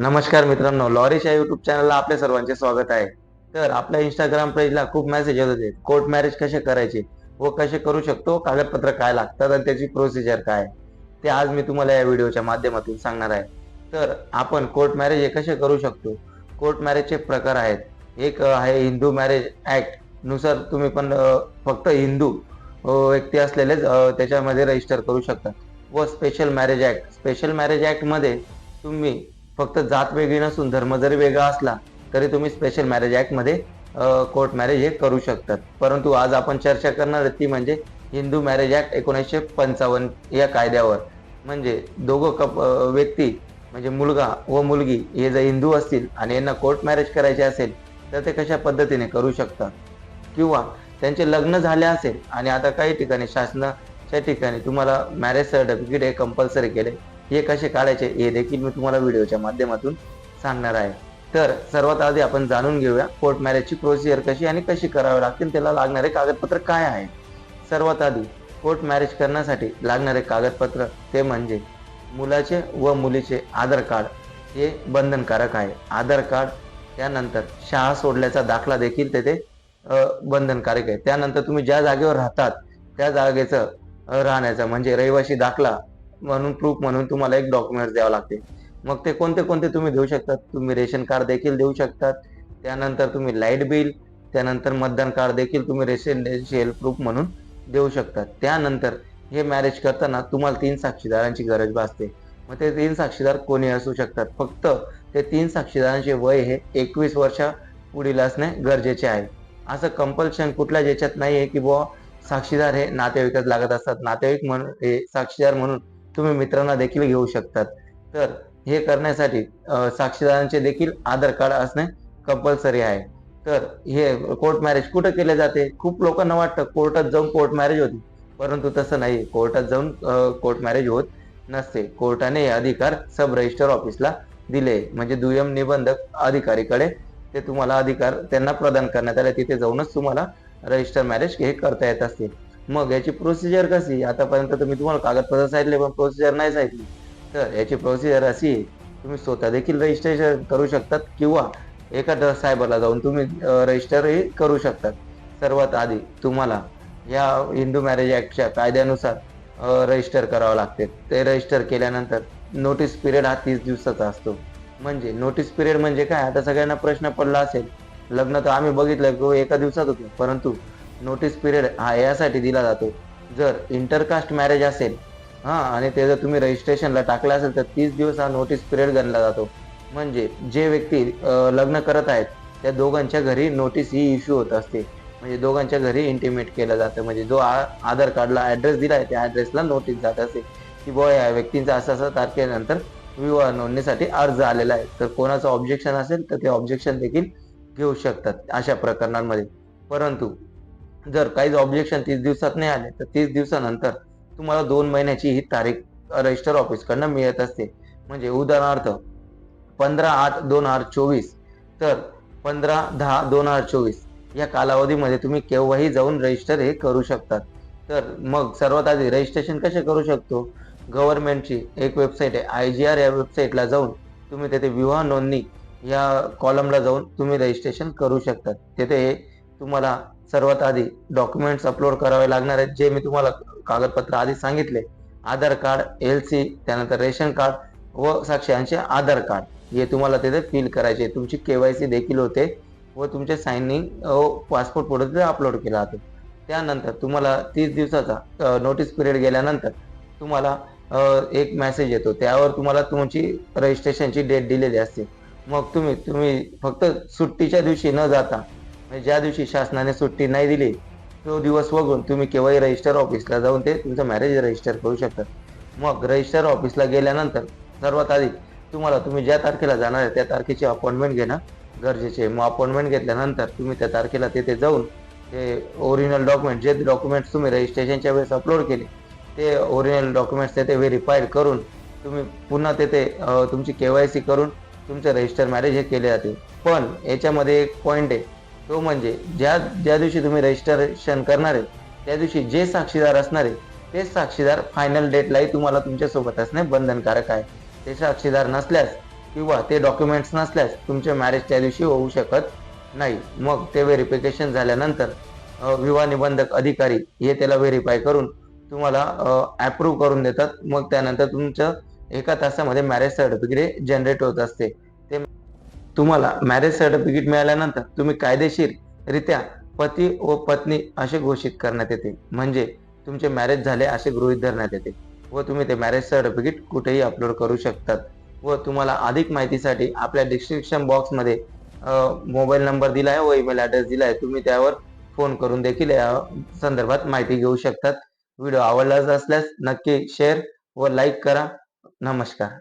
नमस्कार मित्रांनो लॉरीच्या युट्यूब चॅनलला आपल्या सर्वांचे स्वागत आहे. तर आपल्या इंस्टाग्राम पेजला खूप मेसेज येत होते कोर्ट मॅरेज कसे करायचे व कसे करू शकतो कागदपत्र काय लागतात आणि त्याची प्रोसिजर काय आहे. ते आज मी तुम्हाला या व्हिडिओच्या माध्यमातून सांगणार आहे. तर आपण कोर्ट मॅरेज हे कसे करू शकतो? कोर्ट मॅरेजचे प्रकार आहेत. एक आहे हिंदू मॅरेज ऍक्टनुसार तुम्ही पण फक्त हिंदू व्यक्ती असलेलेच त्याच्यामध्ये रजिस्टर करू शकता. व special marriage act special marriage ऍक्टमध्ये तुम्ही फक्त जात वेगळी नसून धर्म जरी वेगळा असला तरी तुम्ही स्पेशल मॅरेज ऍक्टमध्ये कोर्ट मॅरेज हे करू शकतात. परंतु आज आपण चर्चा करणार ती म्हणजे हिंदू मॅरेज ऍक्ट एकोणीसशे पंचावन्न या कायद्यावर. म्हणजे दोघं कप व्यक्ती म्हणजे मुलगा व मुलगी हे जर हिंदू असतील आणि यांना कोर्ट मॅरेज करायचे असेल तर ते कशा पद्धतीने करू शकतात? किंवा त्यांचे लग्न झाले असेल आणि आता काही ठिकाणी शासनाच्या ठिकाणी तुम्हाला मॅरेज सर्टिफिकेट हे कंपल्सरी केले हे कसे काढायचे हे देखील मी तुम्हाला व्हिडिओच्या माध्यमातून सांगणार आहे. तर सर्वात आधी आपण जाणून घेऊया कोर्ट मॅरेजची प्रोसिजर कशी आणि कशी करावी लागतील त्याला लागणारे कागदपत्र काय आहे? सर्वात आधी कोर्ट मॅरेज करण्यासाठी लागणारे कागदपत्र ते म्हणजे मुलाचे व मुलीचे आधार कार्ड हे बंधनकारक आहे. आधार कार्ड त्यानंतर शाळा सोडल्याचा दाखला देखील तेथे बंधनकारक आहे. त्यानंतर तुम्ही ज्या जागेवर राहतात त्या जागेचं राहण्याचं राहण्याचा म्हणजे रहिवासी दाखला म्हणून प्रूफ म्हणून तुम्हाला एक डॉक्युमेंट द्यावं लागते मग ते कोणते कोणते तुम्ही देऊ शकतात? तुम्ही रेशन कार्ड देखील देऊ शकतात. त्यानंतर तुम्ही लाइट बिल त्यानंतर मतदान कार्ड देखील तुम्ही रेसिडेन्शियल प्रूफ म्हणून देऊ शकतात. त्यानंतर हे मॅरेज करताना तुम्हाला तीन साक्षीदारांची गरज भासते. मग ते तीन साक्षीदार कोणी असू शकतात? फक्त ते तीन साक्षीदारांचे वय हे एकवीस वर्षा पुढील असणे गरजेचे आहे. असं कंपल्शन कुठल्याच याच्यात नाही आहे की बुवा साक्षीदार हे नातेवाईकच लागत असतात. नातेवाईक म्हणून हे साक्षीदार म्हणून तुम्ही मित्रांना देखील घेऊ शकतात. तर हे करण्यासाठी साक्षीदारांचे देखील आधार कार्ड असणे कंपल्सरी आहे. तर हे कोर्ट मॅरेज कुठं केले जाते? खूप लोकांना वाटतं कोर्टात जाऊन कोर्ट मॅरेज होती. परंतु तसं नाही कोर्टात जाऊन कोर्ट मॅरेज होत नसते. कोर्टाने हे अधिकार सब रजिस्टर ऑफिसला दिले. म्हणजे दुय्यम निबंधक अधिकारीकडे ते तुम्हाला अधिकार त्यांना प्रदान करण्यात आले. तिथे जाऊनच तुम्हाला रजिस्टर मॅरेज हे करता येत असते. मग याची प्रोसिजर कशी? आतापर्यंत तुम्ही तुम्हाला कागदपत्र सांगितले पण प्रोसिजर नाही सांगितली. तर याची प्रोसिजर अशी तुम्ही स्वतः देखील रजिस्ट्रेशन करू शकतात किंवा एखाद्या सायबरला जाऊन तुम्ही रजिस्टरही करू शकतात. सर्वात आधी तुम्हाला या हिंदू मॅरेज ऍक्टच्या कायद्यानुसार रजिस्टर करावं लागते. ते रजिस्टर केल्यानंतर नोटीस पिरियड हा तीस दिवसाचा असतो. म्हणजे नोटीस पिरियड म्हणजे काय? आता सगळ्यांना प्रश्न पडला असेल. लग्न तर आम्ही बघितलं की एका दिवसात होतं. परंतु नोटीस पिरियड हा यासाठी दिला जातो. जर इंटरकास्ट मॅरेज असेल हा आणि ते जर तुम्ही रजिस्ट्रेशनला टाकलं असेल तर तीस दिवस हा नोटीस पिरियड गणला जातो. म्हणजे जे व्यक्ती लग्न करत आहेत त्या दोघांच्या घरी नोटीस ही इश्यू होत असते. म्हणजे दोघांच्या घरी इंटिमेट केलं जातं. म्हणजे जो आ- आधार कार्डला ॲड्रेस दिला आहे त्या ॲड्रेसला नोटीस जात असते की बॉय या व्यक्तींचा असा असा तारखेनंतर विवाह नोंदणीसाठी अर्ज आलेला आहे. तर कोणाचं ऑब्जेक्शन असेल तर ते ऑब्जेक्शन देखील घेऊ शकतात अशा प्रकरणांमध्ये. परंतु जर काहीच ऑब्जेक्शन तीस दिवसात नाही आले तर तीस दिवसानंतर तुम्हाला दोन महिन्याची ही तारीख रजिस्टर ऑफिसकडनं मिळत असते. म्हणजे उदाहरणार्थ पंधरा आठ दोन हजार चोवीस तर पंधरा दहा दोन हजार चोवीस या कालावधीमध्ये तुम्ही केव्हाही जाऊन रजिस्टर हे करू शकतात. तर मग सर्वात आधी रजिस्ट्रेशन कसे करू शकतो? गव्हर्नमेंटची एक वेबसाईट आहे आय जी आर या वेबसाईटला जाऊन तुम्ही तेथे विवाह नोंदणी या कॉलमला जाऊन तुम्ही रजिस्ट्रेशन करू शकतात. तेथे तुम्हाला सर्वात आधी डॉक्युमेंट्स अपलोड करावे लागणार आहेत जे मी तुम्हाला कागदपत्र आधी सांगितले. आधार कार्ड एल सी त्यानंतर रेशन कार्ड व साक्षांचे आधार कार्ड. हे तुम्हाला तिथे फिल करायचे आहे. तुमची केवायसी देखील होते व तुमचे सायनिंग पासपोर्ट फोटो तिथे अपलोड केला जातो. त्यानंतर तुम्हाला तीस दिवसाचा नोटीस पिरियड गेल्यानंतर तुम्हाला एक मेसेज येतो. त्यावर तुम्हाला तुमची रजिस्ट्रेशनची डेट दिलेली असते. मग तुम्ही तुम्ही फक्त सुट्टीच्या दिवशी न जाता म्हणजे ज्या दिवशी शासनाने सुट्टी नाही दिली तो दिवस वगळून तुम्ही केव्हाही रजिस्टर ऑफिसला जाऊन ते तुमचं मॅरेज रजिस्टर करू शकतात मग रजिस्टर ऑफिसला गेल्यानंतर सर्वात आधी तुम्हाला तुम्ही ज्या तारखेला जाणार आहे त्या तारखेची अपॉइंटमेंट घेणं गरजेचे आहे. मग अपॉइंटमेंट घेतल्यानंतर तुम्ही त्या तारखेला तिथे जाऊन ते ओरिजिनल डॉक्युमेंट जे डॉक्युमेंट्स तुम्ही रजिस्ट्रेशनच्या वेळेस अपलोड केले ते ओरिजिनल डॉक्युमेंट्स तिथे व्हेरीफाईड करून तुम्ही पुन्हा तिथे तुमची के वाय सी करून तुमचं रजिस्टर मॅरेज हे केले जाते. पण याच्यामध्ये एक पॉईंट आहे तो म्हणजे ज्या ज्या दिवशी तुम्ही रजिस्ट्रेशन करणार आहे त्या दिवशी जे साक्षीदार असणार आहे तेच साक्षीदार फायनल डेटलाही तुम्हाला तुमच्यासोबत असणे बंधनकारक आहे. ते साक्षीदार नसल्यास किंवा ते डॉक्युमेंट्स नसल्यास तुमचे मॅरेज त्या दिवशी होऊ शकत नाही. मग ते व्हेरिफिकेशन झाल्यानंतर विवाह निबंधक अधिकारी हे त्याला व्हेरीफाय करून तुम्हाला अप्रूव्ह करून देतात. मग त्यानंतर तुमचं एका तासामध्ये मॅरेज सर्टिफिकेट जनरेट होत असते. तुम्हाला मॅरेज सर्टिफिकेट मिळाल्यानंतर तुम्ही कायदेशीररित्या पती व पत्नी असे घोषित करण्यात येते. म्हणजे तुमचे मॅरेज झाले असे गृहीत धरण्यात येते व तुम्ही ते मॅरेज सर्टिफिकेट कुठेही अपलोड करू शकतात व तुम्हाला अधिक माहितीसाठी आपल्या डिस्क्रिप्शन बॉक्समध्ये मोबाईल नंबर दिला आहे व ईमेल ॲड्रेस दिला आहे तुम्ही त्यावर फोन करून देखील या संदर्भात माहिती घेऊ शकतात. व्हिडिओ आवडला असल्यास नक्की शेअर व लाईक करा. नमस्कार.